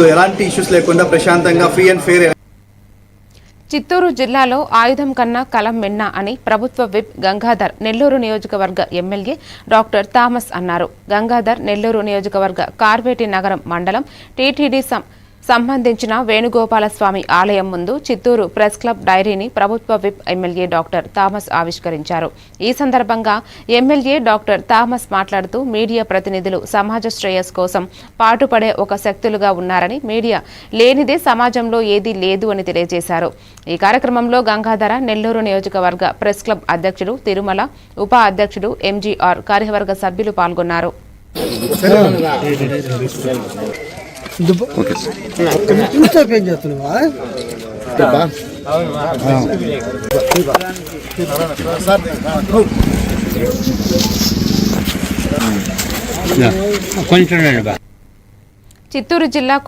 So ఎలాంటి issues లేకుండా ప్రశాంతంగా ఫ్రీ అండ్ ఫేర్ చిత్తూరు జిల్లాలో ఆయుధం కన్నా కలం మిన్న అని ప్రభుత్వ విప్ గంగాధర్ నెల్లూరు నియోజకవర్గ ఎమ్మెల్యే డాక్టర్ థామస్ అన్నారు. గంగాధర్ నెల్లూరు నియోజకవర్గ కార్వేటి నగరం మండలం టీటీడీ సం సంబంధించిన వేణుగోపాలస్వామి ఆలయం ముందు చిత్తూరు ప్రెస్ క్లబ్ డైరీని ప్రభుత్వ విప్ ఎమ్మెల్యే డాక్టర్ థామస్ ఆవిష్కరించారు. ఈ సందర్భంగా ఎమ్మెల్యే డాక్టర్ థామస్ మాట్లాడుతూ మీడియా ప్రతినిధులు సమాజ శ్రేయస్ కోసం పాటుపడే ఒక శక్తులుగా ఉన్నారని మీడియా లేనిదే సమాజంలో ఏదీ లేదు అని తెలియజేశారు. ఈ కార్యక్రమంలో గంగాధర నెల్లూరు నియోజకవర్గ ప్రెస్ క్లబ్ అధ్యక్షుడు తిరుమల ఉప అధ్యక్షుడు ఎంజీఆర్ కార్యవర్గ సభ్యులు పాల్గొన్నారు. ఏం చేస్తున్నావా? చిత్తూరు జిల్లా